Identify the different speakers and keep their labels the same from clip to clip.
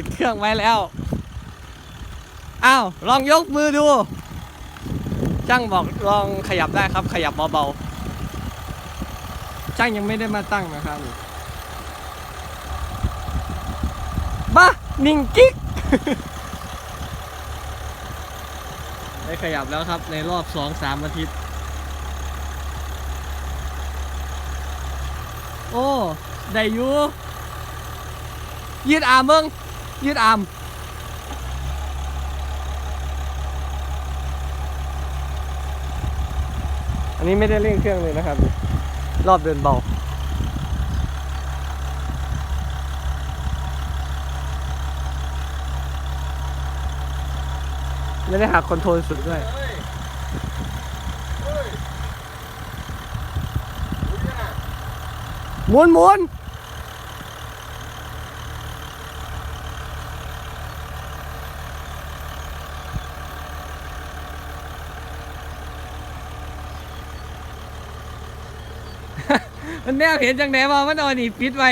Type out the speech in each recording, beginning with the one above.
Speaker 1: ติดเครื่องไว้แล้ว อ้าว ลองยกมือดู ช่างบอกลองขยับได้ครับ ขยับเบาๆช่างยังไม่ได้มาตั้งนะครับบ้านิ่งกิ๊กได้ขยับแล้วครับในรอบสองสามอาทิตย์ โอ้ ได้อยู่ยืดอามเบิ้ง ยืดอามอันนี้ไม่ได้เร่งเครื่องเลยนะครับ รอบเดินเบาไม่ได้หักคอนโทรลสุดด้วย
Speaker 2: เฮ้ยเฮ้ยดูดิน่ะ
Speaker 1: หมุนหมุน มันแนวเห็นจังไหนว่ามันเอาอันนี้ปิดไว้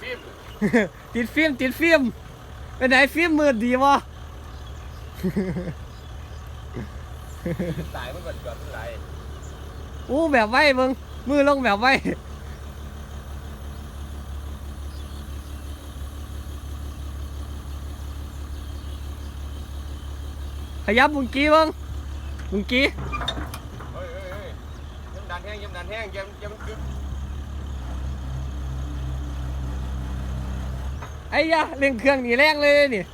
Speaker 2: ฟิล์ม
Speaker 1: ติดฟิล์มติดฟิล์มเป็นไหนฟิล์มมืดดีวะ
Speaker 2: สายมันก่อนก่อนมันไหล
Speaker 1: อู้แบบไว้มึงมือลงแบบไว้ขยับมึงกี้มึงมึงกี้
Speaker 2: เฮ้ยเฮ้ยเฮ้ย ยังดันแห้งยังยังยังมันกึก
Speaker 1: ไอ้ยะเร่งเครื่องหนีแรงเลยนี่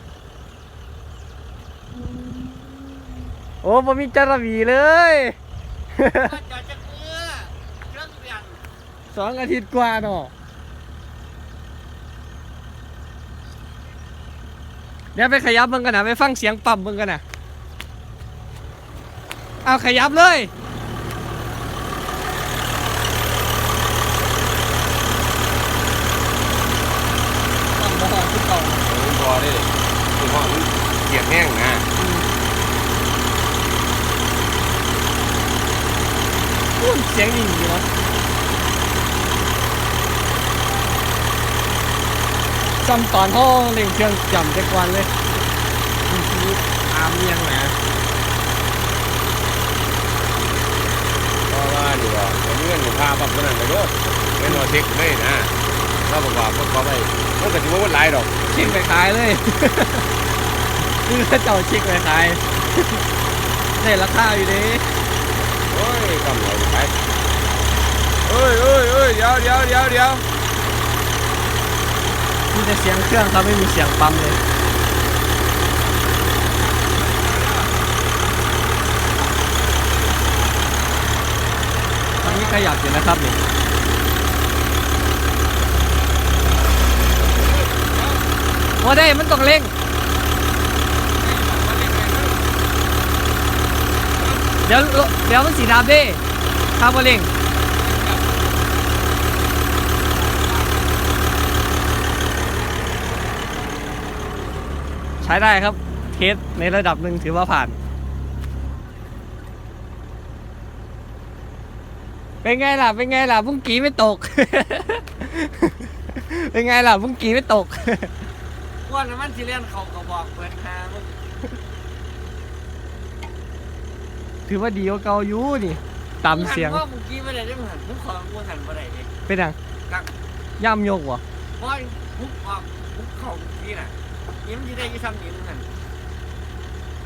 Speaker 1: โอ้บ่มีจารวีเลย
Speaker 3: จอดจากเรือเครื่องเปลี่ยน
Speaker 1: สองอาทิตย์กว่าเนาะเดี๋ยวไปขยับมึงกันนะไปฟังเสียงปั๊มมึงกันนะเอาขยับเลยปั๊มบ่ฮอดคือเก่า
Speaker 2: มันพอได้เลยคือพอมันเกียดแห้งนะ
Speaker 1: อู้เสียงดีอยู่เนาะจำตอนเขาเล่งเครื่องจำแต่ก่อนเลยอามเมียงแหม
Speaker 2: เพราะว่านี่ว่าผมเงื่อนอยู่พาปั๊บคนนั้นไปโดดเป็นหัวเด็กไม่นะเราบอกว่าพวกเขาไปมันก็ถือว่ามันหลายดอก
Speaker 1: เช็คไปขายเลยนี่ก็เจ้าเช็คไปขายได้ราคาอยู่ดิ
Speaker 2: โอ้ยกำไรไปเอ้ยเอ้ยเอ้ยเดี๋ยวเดี๋ยวเดี๋ยวเดี๋ยว
Speaker 1: มีแต่เสียงเครื่องครับไม่มีเสียงปั๊มเลยตอนนี้ขยับอยู่นะครับนี่ว่าได้มันต้องเร่งเดี๋ยวเดี๋ยวมันสีดำดิข้ามว่าเร่ง ใช้ได้ครับเทสในระดับหนึ่งถือว่าผ่าน เป็นไงล่ะ เป็นไงล่ะพุ่งกีไม่ตก เป็นไงล่ะพุ่งกีไม่ตก
Speaker 3: ว่าน้ำมันสิเลียนเขาก็บอกเปิดหามึง
Speaker 1: ถือว่าดีกว่าเกาอยู่นี่ตามเสียง
Speaker 3: ว่าเมื่อกี้ไม่ได้ได้มึงหันมึงขอมึงหันบ่ได้ดิ
Speaker 1: เป็นยัง
Speaker 3: กัก
Speaker 1: ย่ำโยกวะ
Speaker 3: บอยมุกออกมุกเข้าเมื่อกี้น่ะ ยิ้มสิได้ยี่ซ้ำยิ้มมึงหัน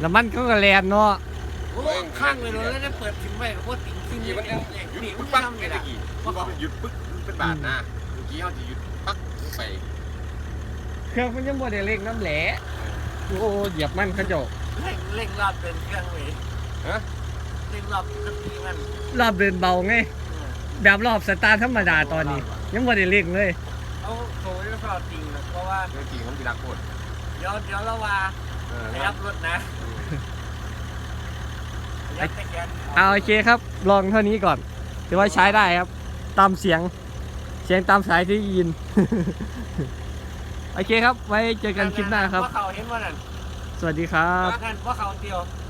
Speaker 1: แล้วมันก็กระแลนเนาะ
Speaker 3: โอ้ข้างเลยแล้วได้เปิดทิ้งไว้กับพวกติ่งทิ้ง
Speaker 2: เมื่อกี้มัน
Speaker 3: เลย
Speaker 2: หยุด
Speaker 3: นี่
Speaker 2: ปึ๊
Speaker 3: มึ
Speaker 2: ก
Speaker 3: ง
Speaker 2: ปัก
Speaker 3: ทำ
Speaker 2: ไง
Speaker 3: ไง
Speaker 2: ตะ
Speaker 3: ล่ะ
Speaker 2: กี้ว่าเขาหยุดปึ๊กเป็นบาทนะเมื่อกี้เขาจะหยุดปักลงไป
Speaker 1: เครื่องมันยังบ่ได้เร่งน้ำแหลโอ้เหยียบมันเขาเจา
Speaker 3: เร่งเร่งรอบเป็นเครื่องเลย
Speaker 2: ฮะ
Speaker 3: เร่งรอบก็ตีมัน
Speaker 1: รอบเดินเบาไงแบบรอบสตาร์ทธรรมดาตอนนี้ ยังบ่ได้เร่งเลย
Speaker 3: เอาโซ่จะเข้าจริงนะเพราะว่า
Speaker 2: เมื่อกี้เขามีรักโคตร
Speaker 3: เดี๋ยวเดี๋ยวเราว่า
Speaker 2: เออ
Speaker 3: ขยับรถนะขยับตะแกรง
Speaker 1: เอาโอเคครับ ลองเท่านี้ก่อนถือว่าใช้ได้ครับ ตามเสียง เสียงตามสายที่ยิน โอเคครับ ไว้เจอกันคลิปหน้าครับ
Speaker 3: ว่าเขาเห็นว่านั่น
Speaker 1: สวัสดีครับ
Speaker 3: นั่นว่าเขาเตียว
Speaker 2: เ